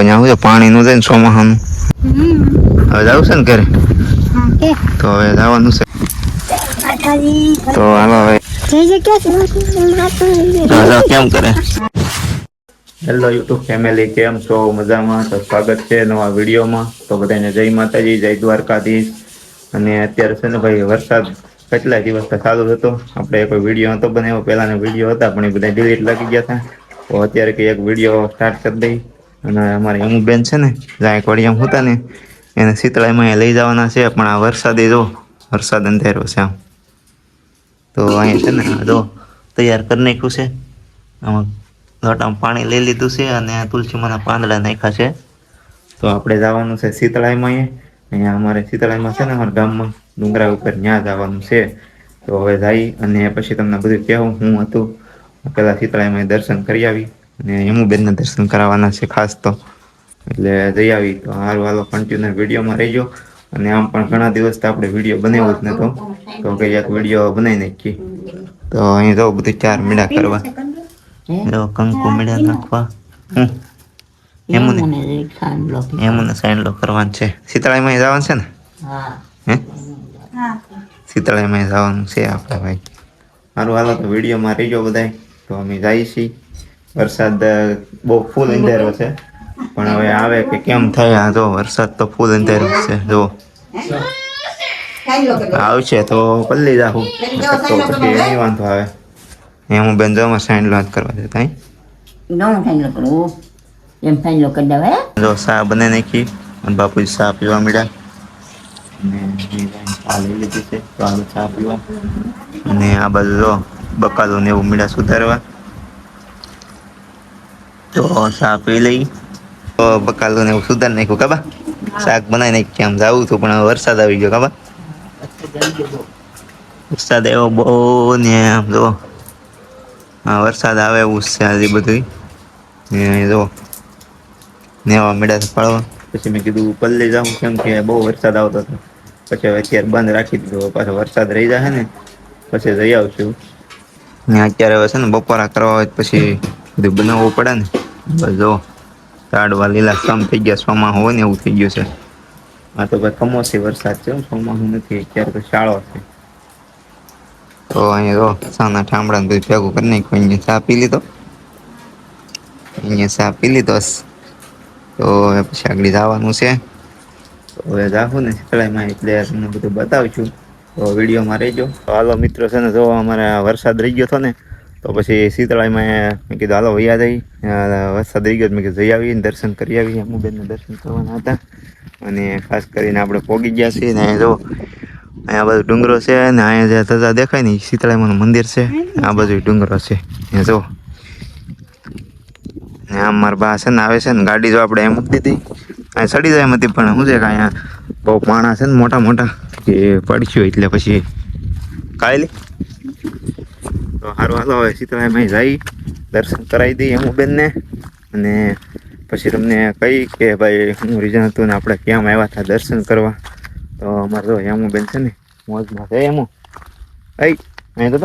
અહીંયા શું છે પાણીનું છે ને ચોમાસાનું હમ. હવે જવું છે ને ઘરે? તો હવે જવાનું છે. તો હાલો હવે. કેમ કરે? હેલો યુટ્યુબ ફેમિલી કેમ છો? મજામાં? તો સ્વાગત છે નવા વિડીયોમાં. તો બધાને જય માતાજી જય દ્વારકાધીશ. અને અત્યારે છે ને ભાઈ વરસાદ કેટલા દિવસ ચાલુ હતો. આપણે કોઈ વીડિયો હતો બનાવ્યો. પહેલાના વીડિયો હતા પણ એ બધા ડિલીટ લાગી ગયા હતા તો અત્યારે કંઈ એક વીડિયો સ્ટાર્ટ કરી દઈ. અને અમારી અમુક બેન છે ને જાયકવાડી એમ હતા ને, એને શીતળાઈમાં લઈ જવાના છે, પણ આ વરસાદે જો, વરસાદ અંધેરો છે આમ. તો અહીંયા છે ને જો તૈયાર કરી નાખ્યું છે. આમાં લોટામાં પાણી લઈ લીધું છે અને તુલસીમાંના પાંદડા નાખ્યા છે. તો આપણે જવાનું છે શીતળાઈમાં અહીંયા. અમારે શીતળાઈમાં છે ને, અમારા ગામમાં ડુંગરા ઉપર ત્યાં જવાનું છે. તો હવે જઈ અને પછી તમને બધું કહેવું, હું હતું. પહેલાં શીતળાઈમાં દર્શન કરી આવી. અને હેમુબેનના દર્શન કરાવવાના છે ખાસ તો. એટલે જઈ આવી તો હારું હાલો કન્ટિન્યુ વિડીયોમાં રહીજો. અને આમ પણ ઘણા દિવસથી આપણે વીડિયો બનાવ્યો જ નતો. તો કે એક વીડિયો બનાવી નાખીએ. તો અહીં જો બધું ચાર મીડા કરવા. જો કંકુ મીડા નાખવા. હમ. એમને એમને સાઈડલો કરવાનું છે. શીતળાઈમાં જવાનું છે ને? હે. હા? શીતળાઈમાં જવાનું છે આપણે ભાઈ. મારું હાલો તો વિડીયોમાં રહીજો બધાય. તો અમે જઈએ છીએ. વરસાદ બહુ ફૂલ અંધારો છે. પણ હવે આવે કે કેમ થાય જો વરસાદ તો ફૂલ અંધારો છે જો. આવશે તો પલ્લી જાહું. તો પછી નહીં વાંધો આવે. એ હું બેન જવામાં સાઈડ વાત કરવા દેતા જો સા બને નાખી. અને બાપુજી સા પીવા મળ્યા અને આ બાજુ જો બકાલો ને એવું મીડા સુધારવા. તો ચા પી લઈ તો બકાલો ને એવું સુધાર નાખ્યું કાબા શાક બનાવી નાખ્યું આમ જાવું હતું પણ વરસાદ આવી ગયો કાબા વરસાદ એવો બહુ ને આમ જો. હા વરસાદ આવે એવું છે આજે બધું ને જો નેવા મેળા પાડવા. પછી મેં કીધું પલ્લે જાઉં કેમ કે બહુ વરસાદ આવતો હતો. પછી હવે અત્યારે બંધ રાખી દીધો પાછો વરસાદ રહી જાય ને પછી જઈ આવશું ને અત્યારે હવે છે ને બપોરા કરવા હોય તો પછી બધું બનાવવું પડે ને. જો ઝાડવા લીલા સમ થઈ ગયા સોમાં હોય ને એવું થઈ ગયું છે. આ તો ભાઈ કમોસી વરસાદ છે સોમાં નથી અત્યારે તો શાળો છે. તો અહીંયા જો સાના ઠામડા બધું ભેગું કરી નાખ્યું અહીંયા ચા પી લીધો. અહીંયા ચા પી લીધો તો હવે પછી આગળ જવાનું છે. તો હવે જાહુ ને શીતળાઈમાં એટલે તમને બધું બતાવશું તો વિડીયોમાં રહેજો. તો હાલો મિત્રો છે ને જો અમારે આ વરસાદ રહી ગયો હતો ને તો પછી શીતળાઈમાં મેં કીધું, હાલો વૈયા જઈ વરસાદ રહી ગયો મેં કીધું, જઈ આવીએ દર્શન કરી આવીએ. અમુબેનને દર્શન કરવાના હતા. અને ખાસ કરીને આપણે પોગી ગયા છીએ ને જો, અહીંયા બધું ડુંગરો છે ને અહીંયા જે ધજા દેખાય ને શીતળાઈમાનું મંદિર છે. આ બાજુ ડુંગરો છે. અહીંયા જો. આમ મારા બા છે ને આવે છે ને ગાડી જો આપણે એમ મૂકી દીધી. અહીંયા સડી જાય એમ પણ શું છે કે અહીંયા બહુ માણસ છે ને મોટા મોટા એ પડશું એટલે પછી કાયલી. તો સારું હાલો, હવે સીતળામાં જઈ દર્શન કરાવી દઈએ હું બેનને અને પછી તમને કહી કે ભાઈ, હું રીઝન હતું ને આપણે ક્યાં આવ્યા હતા દર્શન કરવા. તો અમારે તો હેમુ બેન છે ને, મોજમાં છે એમો અહીં અહીં તો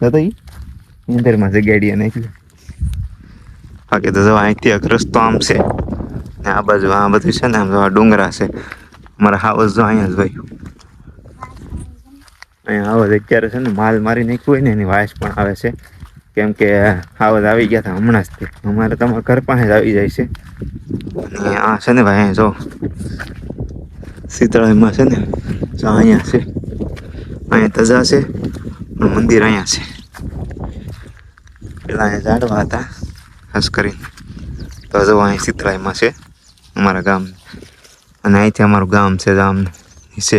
દાદા ઈ. અંદરમાં જગાડીએ નાખી બાકી તો જો અહીંથી એક રસ્તો આમ છે. ને આ બાજુ આ બધું છે ને, આમ જો આ ડુંગરા છે. અમારા હાવસ જો અહીંયા જ ભાઈ અહીંયા આવજ અત્યારે છે ને માલ મારી નાખ્યું ને એની વાયસ પણ આવે છે. કેમ કે હાવસ આવી ગયા હતા હમણાં જ અમારે તમારા ઘર પાસે જ આવી જાય છે. અને આ છે ને ભાઈ અહીંયા જો, શીતળાઈમાં છે ને અહીંયા છે. અહીંયા તજા છે. મંદિર અહીંયા છે. પેલા અહીંયા ઝાડવા હતા, ખાસ કરીને. તો જો અહીં શીતળાઈમાં છે અમારા ગામ. અને અહીંથી અમારું ગામ છે ગામ છે.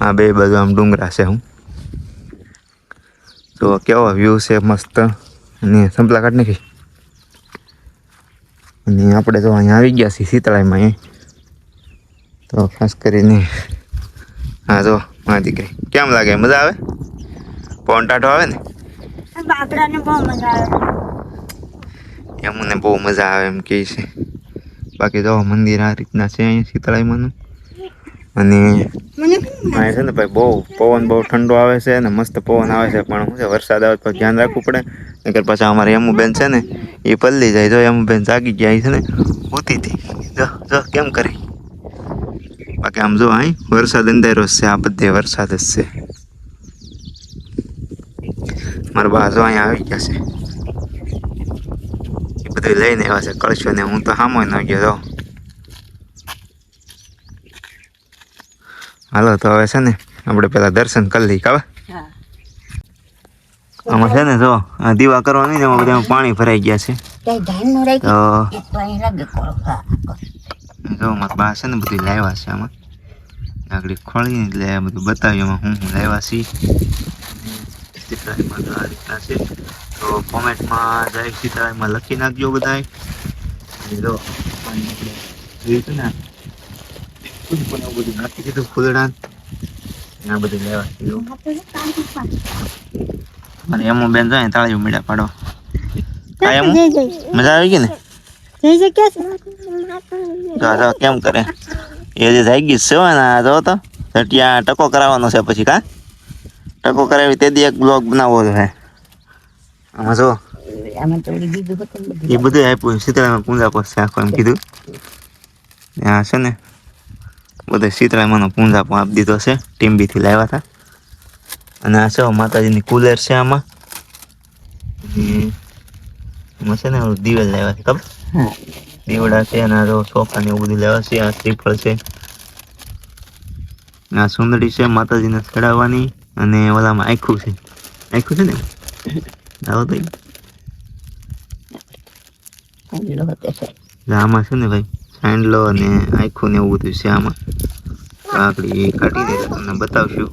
આ બે બાજુ આમ ડુંગરા છે હું. તો કેવો વ્યૂ છે મસ્ત. અને સંપલા કાઢ નાખી. અને આપણે તો અહીંયા આવી ગયા છીએ શીતળાઈમાં એ તો ખાસ કરીને હા જો મારી દીકરી કેમ લાગે? મજા આવે? પવન આવે ને? બાપડાને બહુ મજા આવે. એમને બહુ મજા આવે એમ કહે છે. બાકી જો મંદિર આ રીતના છે અહીંયા શીતળાઈમાંનું. અને અહીંયા છે ને ભાઈ બહુ પવન બહુ ઠંડો આવે છે અને મસ્ત પવન આવે છે પણ શું છે વરસાદ આવે તો ધ્યાન રાખવું પડે. નકર પાછા અમારે યમુબેન છે ને એ પલ્લી જાય. જો યમુબેન જાગી ગયા છે ને ઉતી હતી. જો જો કેમ કરી? બાકી આમ જો અહીં વરસાદ અંધારો છે આ બધે વરસાદ જ છે. મારા બા જો અહીંયા આવી ગયા છે. એ બધું લઈને આવ્યા છે કળશો ને હું તો સામો ન ગયો જો હાલો તો હવે છે ને આપણે પેલા દર્શન કરી લઈ કાવા આમાં છે ને જો આ દીવા કરવાની ને બધા પાણી ભરાઈ ગયા છે. ન જો મારા બા છે ને બધું લાવ્યા છે આમાં. આગળ ખોલીને એટલે બધું બતાવ્યું એમાં હું હું લાવ્યા છીએ. તો આ રીતના છે. તો કોમેન્ટમાં જય સીતારામમાં લખી નાખજો બધાય. અને જો પાણી હતું ને પણ બધું નાખી દીધું ફૂલડા. આ બધું લેવા છે જો. મારે બેન જાય તાળીઓ મીડા પાડો મજા આવી ગઈ ને? કેમ કરે? એ જે થઈ ગઈ છે ને જો તો ત્યાં ટકો કરાવવાનો છે પછી કા? ટકો કરાવી તે દી એક બ્લોગ બનાવવો છે. આમાં જો એ બધું આપ્યું શીતળામાં પૂંજા પાસે આખો એમ કીધું. ત્યાં છે ને બધે સીતળામાંનો પૂંજા પણ આપી દીધો છે. ટીમ્બીથી લાવ્યા હતા. અને આ છે માતાજીની કુલર છે આમાં. એમાં છે ને દિવેલ લાવ્યા છે ખબર? દીવડા છે અને આ સોફા ને એવું બધું લેવા છે આ શ્રીફળ છે. આ સુંદરી છે માતાજીને ચડાવવાની અને ઓલામાં આખું છે. આખું છે ને? આવો ભાઈ. આમાં છે ને ભાઈ સાંડલો અને આખું ને એવું બધું છે આમાં. કાકડી કાઢી દે તમને બતાવશું.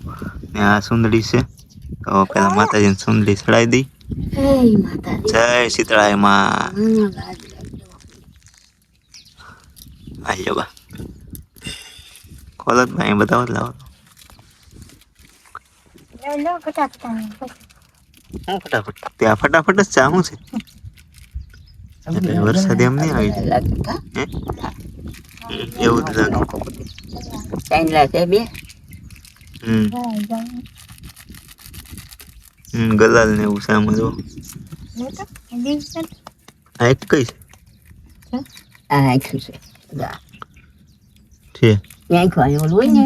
ને આ સુંદરી છે. તો પેલા માતાજીને સુંદરી ચડાવી દઈ. જય શીતળાયમાં. આલ્યો બા. ખોલો ભાઈ બતાવો લાવો. ફટાફટ ત્યાં ફટાફટ જ ચામું છે. એટલે વરસાદ એમ નહીં આવી એવું જ લાગે. ચાંદલા છે બે? હમ. ગલાલ ને એવું સાંભળો જો. આ એક કઈ છે? આ છે. છે. ઓલું હોય ને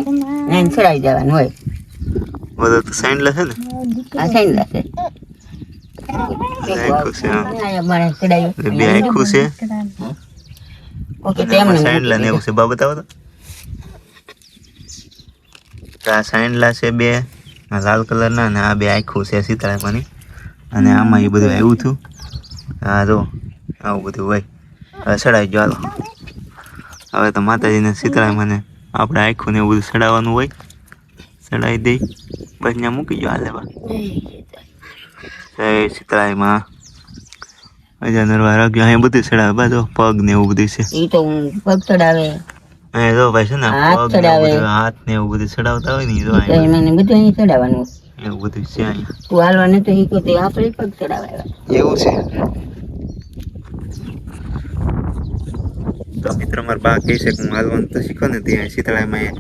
એને ચડાવી દેવાનું હોય. બધા તો સાઈન્ડલા છે ને? આ સાઈન છે બે આખું છે. ઓકે અને તો એમને આમાં સાઈન્ડલા ને એવું છે. બા બતાવો તો. આ સાઈન્ડલા છે બે લાલ કલરના અને આ બે આખું છે સીતારામાની અને આમાં એ બધું આવ્યું હતું. હા જો આવું બધું હોય. હવે સડાવી ગયો હાલો. હવે તો માતાજીને સીતારામને આપણે આખું ને એવું બધું ચડાવવાનું હોય. સડાવી દઈ. બસ ત્યાં મૂકી ગયો હાલે બા. જય સીતારામમાં અજા રાખ્યો અહીં બધું ચડાવે. બા જો પગ ને એવું બધું છે. એ તો પગ ચડાવે. અહીંયા જો ભાઈ છે ને હાથ પગ ને એવું બધું હાથ ને એવું બધું ચડાવતા હોય ને જો તો અહીંયા બધું અહીં ચડાવવાનું. એવું બધું છે અહીંયા. તું હાલવાનું તો એ તો આપણે પગ ચડાવે. એવું છે. તો મિત્ર મારા બા કહે છે કે હું હાલવાનું તો શીખો ને ત્યાં શીતળામાં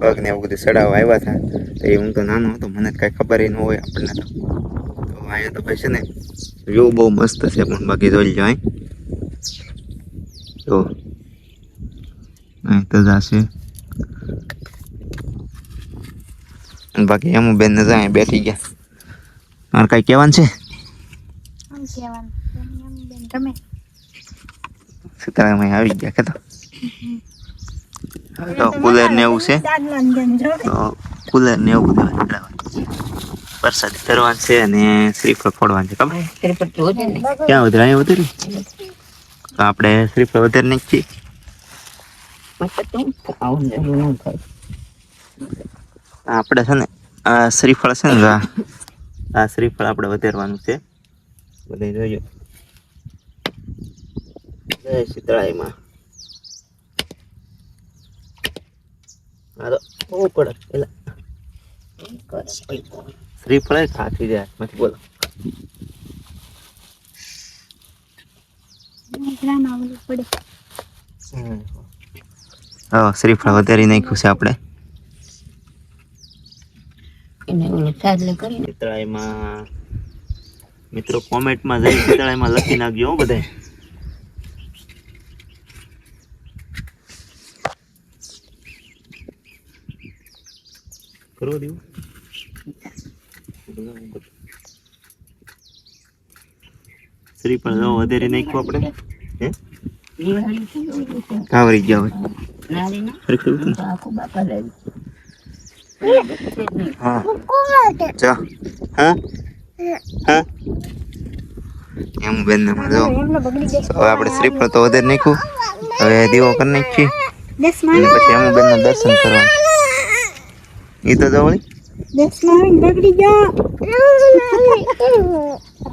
પગ ને એવું બધું ચડાવવા આવ્યા હતા. તો એ હું તો નાનો હતો મને કાંઈ ખબર ન હોય આપણને તો. અહીંયા તો ભાઈ છે ને વ્યૂ બહુ મસ્ત છે પણ બાકી જોઈ લો અહીં જો. અહીં તો જાશે. બાકી એમ બેન ને જાય બેઠી ગયા. મારે કઈ કહેવાનું છે? સીતારામ અહીં આવી ગયા કે તો કુલર ને એવું છે? તો કુલર ને એવું વરસાદ કરવાનું છે અને શ્રીફળ ફોડવાનું છે. ખબર? ક્યાં વધારે? અહીંયા વધારે? તો આપણે શ્રીફળ વધારે નાખીએ. આપણે છે ને, આ શ્રીફળ છે ને, આ શ્રીફળ આપણે વધારવાનું છે. બધે જોજો. શીતળાઈમાં. હા તો બહુ કડક પેલા. શ્રીફળ ખાતી જાય. હાથમાંથી બોલો. ગ્રામ આવવું પડે. હા શ્રીફળ વધારી નાખ્યું છે આપણે. શીતળાઈમાં મિત્રો કોમેન્ટમાં જઈ ચિતળાઈમાં લખી નાખજો હો બધાય. કરો દેવું. શ્રીફળ જો વધારે નાખ્યું આપણે? હે. કાવરી ગયા. હોય આપણે શ્રીફળ તો વધારે નાખ્યું. હવે દીવો કરી નાખીએ. પછી એમ બેન દર્શન કરવાનું એ તો જવળી દસમાં બગડી ગયો.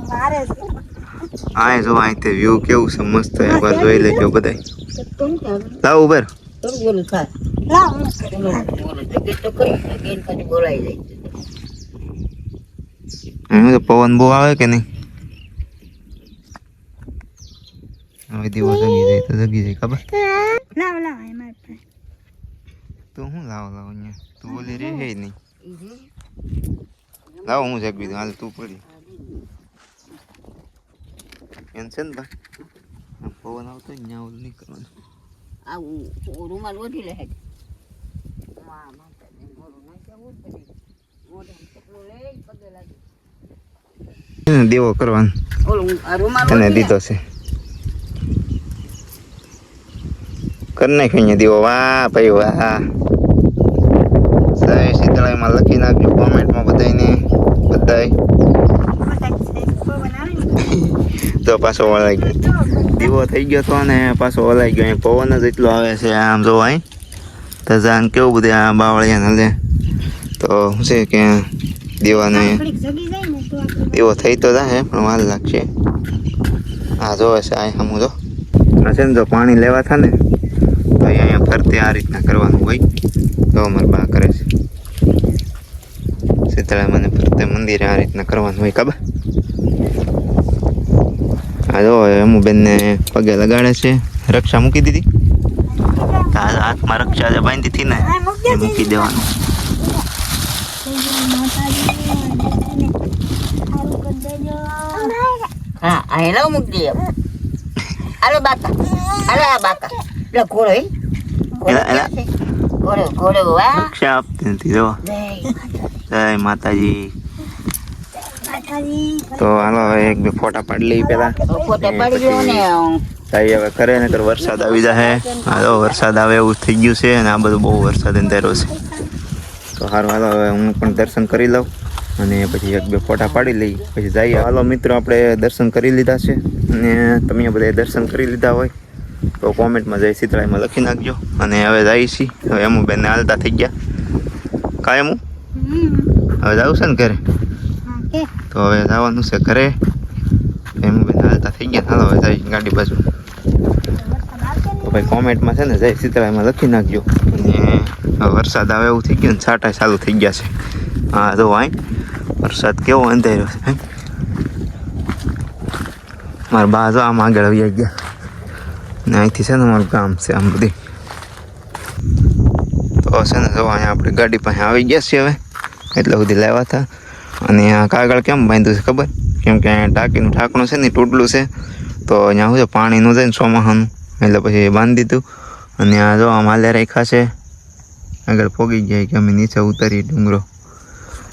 મારે આ જો અહીંથી વ્યૂ કેવું છે મસ્ત એકવાર જોઈ લેજો બધાય? લાવ ઉભર. તો તો પવન બહુ આવે કે નહીં? હવે દીવો જગી જાય તો જગી જાય ખબર? લાવ લાવ તું હું લાવ લાવ અહીંયા? તું બોલી રે નહીં. લાવ હું જગવી બીજું હાલ તું પડી. એમ છે ને આમ પવન આવતો ત્યાં ઓલું નહીં કરવાનું આ ઉ- ઉ- રૂમાલ ઓઢી લે દેવો કરવાનો. ઓલું આ રૂમાલ એને દીધો છે. કરી નાખ્યો અહીંયા દેવો. વાહ ભાઈ વાહ. શીતળાઈમાં લખી નાખજો કોમેન્ટમાં બધાને બધાય. તો પાછો વળાઈ ગયો. દીવો થઈ ગયો તો ને પાછો વળાઈ ગયો. અહીં પવન જ એટલો આવે છે આમ જો અહીં. તો જાન કેવું બધું આ બાવળિયા હલે તો શું છે કે દીવાને દીવો થઈ તો જાય પણ વાર લાગશે. આ જોવે છે, આ હમું જો. છે ને જો પાણી લેવા થાય ને તો અહીંયા ફરતે આ રીતના કરવાનું હોય. તો અમારે બા કરે છે. શીતળા મને ફરતે મંદિરે આ રીતના કરવાનું હોય ખબર? હા જો અમુ બેનને પગે લગાડે છે. રક્ષા મૂકી દીધી. હાથમાં રક્ષા જે બાંધી હતી ને એ મૂકી દેવાનું. હા આ હેલો મૂકી દે હાલો બાકા. હાલો આ બાકા. ઘોડો ઘોડો? ઘોડો વાહ રક્ષા આપતી નથી જો. જય માતાજી. તો હાલો હવે એક બે ફોટા પાડી લઈ પેલા ફોટો પાડી ને. તાઈ હવે કરે ને વરસાદ આવી જાય હાલો વરસાદ આવે એવું થઈ ગયું છે અને આ બધું બહુ વરસાદ અંધારો છે. તો સારું હાલો હવે હું પણ દર્શન કરી લઉં અને પછી એક બે ફોટા પાડી લઈ પછી જઈએ. હાલો મિત્રો આપણે દર્શન કરી લીધા છે અને તમે બધા દર્શન કરી લીધા હોય તો કોમેન્ટમાં જઈ સીતરાયમાં લખી નાખજો. અને હવે જઈએ છીએ. હવે એમ બેનને હાલતા થઈ ગયા. કાયમું હવે જવું છે ને ઘરે? તો હવે જવાનું છે ઘરે. એમ બેન હાલતા થઈ ગયા. હાલો હવે જઈ ગાડી બાજુ. તો ભાઈ કોમેન્ટમાં છે ને જય સીતરાયમાં લખી નાખજો. અને વરસાદ આવે એવું થઈ ગયું ને છાંટા ચાલુ થઈ ગયા છે. હા જો અહીં વરસાદ કેવો અંધાર્યો છે મારા બા જો આમ આગળ આવી ગયા. ને અહીંથી છે ને મારું ગામ છે આમ બધી. તો છે ને જો અહીંયા આપણે ગાડી પાસે આવી ગયા છીએ હવે. એટલે સુધી લાવ્યા હતા. અને આ કાગળ કેમ બાંધ્યું છે ખબર? કેમ કે ટાંકીનું ઢાંકણું છે ને તૂટલું છે. તો અહીંયા શું છે, પાણી ન જાય ને, ચોમાહાનું. એટલે પછી બાંધી દીધું. અને આ જો આમ હાલે રાખ્યા છે. આગળ પોગી ગયા કે અમે નીચે ઉતરીએ ડુંગરો.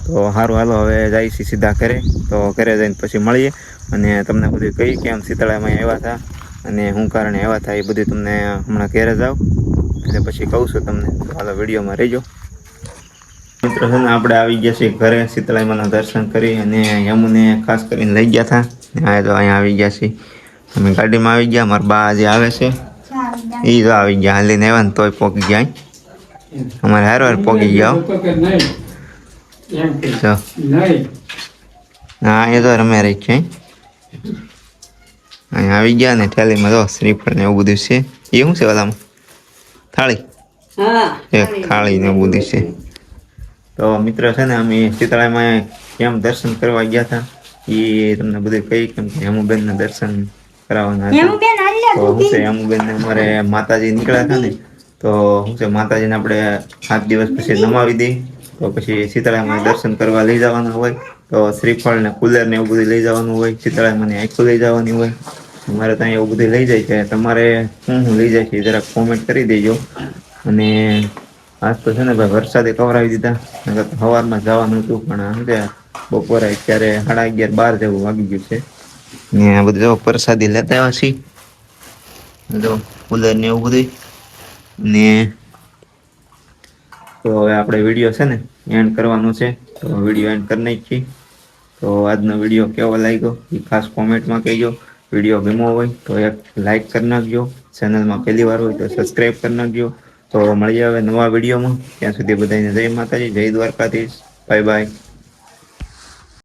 તો સારું હાલો, હવે જાય છે સીધા ઘરે. તો ઘરે જઈને પછી મળીએ. અને તમને બધું કહી કે આમ શીતળામાં આવ્યા હતા. અને શું કારણે આવ્યા હતા, એ બધું તમને હમણાં ઘરે જાઓ. એટલે પછી કહું છું તમને. તો હાલો, વિડીયોમાં રહીજો. મિત્રો છે ને આપણે આવી ગયા છીએ ઘરે શીતળાઈમાના દર્શન કરી અને યમુને ખાસ કરીને લઈ ગયા હતા. આ તો અહીંયા આવી ગયા છીએ. અમે ગાડીમાં આવી ગયા મારા બા જે આવે છે. એ તો આવી ગયા હાલીને આવ્યા ને તોય પોકી ગયા. અમારે હાર વાર પોકી ગયા હો. હા એ તો રમે રહી છે અહીંયા આવી ગયા ને થેલીમાં જો શ્રીફળ ને એવું બધું છે. એ શું છે ઓલામાં? થાળી? હા એક થાળી ને એવું બધું છે. તો મિત્ર છે ને અમે શીતળામાં કેમ દર્શન કરવા ગયા હતા? એ તમને બધું કહી કેમ કે હેમુબેનના દર્શન કરાવવાના હતા. તો હું છે હેમુબેન ને અમારે માતાજી નીકળ્યા હતા ને તો શું છે માતાજીને આપણે સાત દિવસ પછી નમાવી દઈ. તો પછી શીતળામાં દર્શન કરવા લઈ જવાના હોય. તો શ્રીફળ ને કુલર ને એવું બધું લઈ જવાનું હોય શીતળામાં આખું લઈ જવાની હોય. અમારે ત્યાં એવું બધું લઈ જાય છે. તમારે શું શું લઈ જાય છે જરાક કોમેન્ટ કરી દેજો. અને આજ તો છે ને ભાઈ વરસાદે કવરાવી દીધા. સવારમાં જવાનું હતું, પણ છે બપોરે અત્યારે સાડા અગિયાર બાર જેવું વાગી ગયું છે. ને આ બધું જો પ્રસાદી લેતા આવ્યા છીએ. જો કુલર ને એવું બધું ને તો હવે આપણે વીડિયો છે ને એન્ડ કરવાનો છે. તો વીડિયો એન્ડ કરી નાખીએ. તો આજનો વીડિયો કેવો લાગ્યો એ ખાસ કોમેન્ટમાં કહેજો. વીડિયો ગમ્યો હોય તો એક લાઈક કરી નાખજો. ચેનલમાં પહેલી વાર હોય તો સબસ્ક્રાઈબ કરી નાખજો. તો મળીએ હવે નવા વિડીયોમાં. ત્યાં સુધી બધાને જય માતાજી જય દ્વારકાધીશ. Bye bye.